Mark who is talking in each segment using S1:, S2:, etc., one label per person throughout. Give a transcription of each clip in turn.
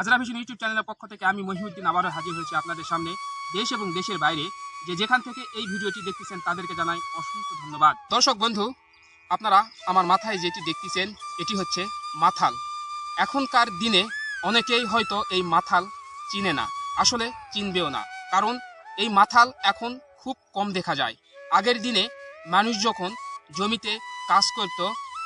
S1: Hazra vision YouTube চ্যানেলের পক্ষ থেকে আমি মহিউদ্দিন আবারও হাজির হয়েছি আপনাদের সামনে দেশ এবং দেশের বাইরে। যে যেখান থেকে এই ভিডিওটি দেখতেছেন তাদেরকে জানাই অসংখ্য ধন্যবাদ। দর্শক বন্ধু, আপনারা আমার মাথায় যেটি দেখতেছেন, এটি হচ্ছে মাথাল। এখনকার দিনে অনেকেই হয়তো এই মাথাল চিনে না, আসলে চিনবেও না। কারণ এই মাথাল এখন খুব কম দেখা যায়। আগের দিনে মানুষ যখন জমিতে কাজ করত,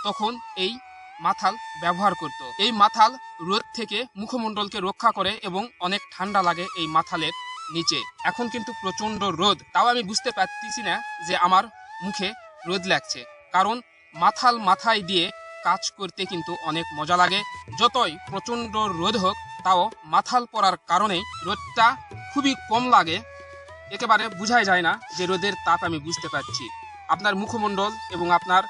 S1: তখন এই মাথাল ব্যবহার করত। এই মাথাল রোদ থেকে মুখমণ্ডলকে রক্ষা করে এবং অনেক ঠান্ডা লাগে এই মাথালের নিচে। এখন কিন্তু প্রচণ্ড রোদ। তাও আমি বুঝতে পারতেছি না যে আমার মুখে রোদ লাগছে। কারণ মাথাল মাথায় দিয়ে কাজ করতে কিন্তু অনেক মজা লাগে। যতই প্রচণ্ড রোদ হোক, তাও মাথাল পরার কারণেই রোদটা খুবই কম লাগে। একেবারে বোঝাই যায় না যে রোদের তাপ আমি বুঝতে পারছি। আপনার মুখমণ্ডল এবং আপনার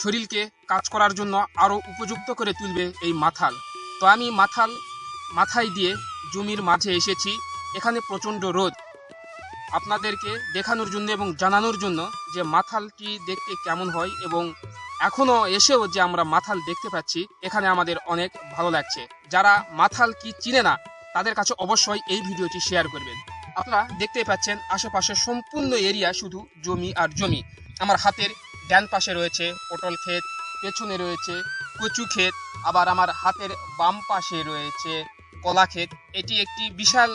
S1: শরীরকে কাজ করার জন্য আরও উপযুক্ত করে তুলবে এই মাথাল। তো আমি মাথাল, মাথায় দিয়ে জমির মাঝে এসেছি, এখানে প্রচণ্ড রোদ। আপনাদেরকে দেখানোর জন্য এবং জানানোর জন্য যে মাথালটি দেখতে কেমন হয় এবং এখনও এসেও যে আমরা মাথাল দেখতে পাচ্ছি, এখানে আমাদের অনেক ভালো লাগছে। যারা মাথাল কি চিনে না, তাদের কাছে অবশ্যই এই ভিডিওটি শেয়ার করবেন। আপনারা দেখতে পাচ্ছেন আশেপাশে সম্পূর্ণ এরিয়া শুধু জমি আর জমি। আমার হাতের ডান পাশে রয়েছে পটল ক্ষেত, পেছনে রয়েছে কচু ক্ষেত, আবার আমার হাতের বাম পাশে রয়েছে কলা ক্ষেত। এটি একটি বিশাল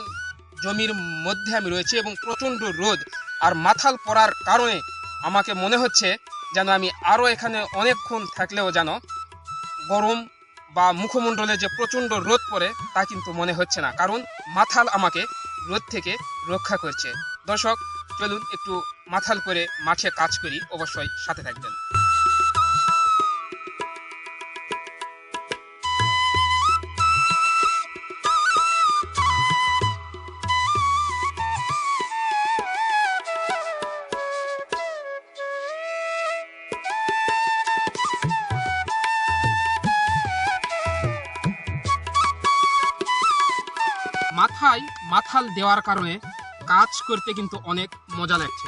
S1: জমির মধ্যে আমি রয়েছে এবং প্রচণ্ড রোদ আর মাথাল পড়ার কারণে আমাকে মনে হচ্ছে যেন আমি আরও এখানে অনেকক্ষণ থাকলেও যেন গরম বা মুখমণ্ডলে যে প্রচণ্ড রোদ পড়ে তা কিন্তু মনে হচ্ছে না। কারণ মাথাল আমাকে রোদ থেকে রক্ষা করছে। দর্শক, চলুন একটু মাথাল করে মাঠে কাজ করি। অবশ্যই সাথে থাকবেন। মাথাল দেওয়ার কারণে কাজ করতে কিন্তু অনেক মজা লাগছে।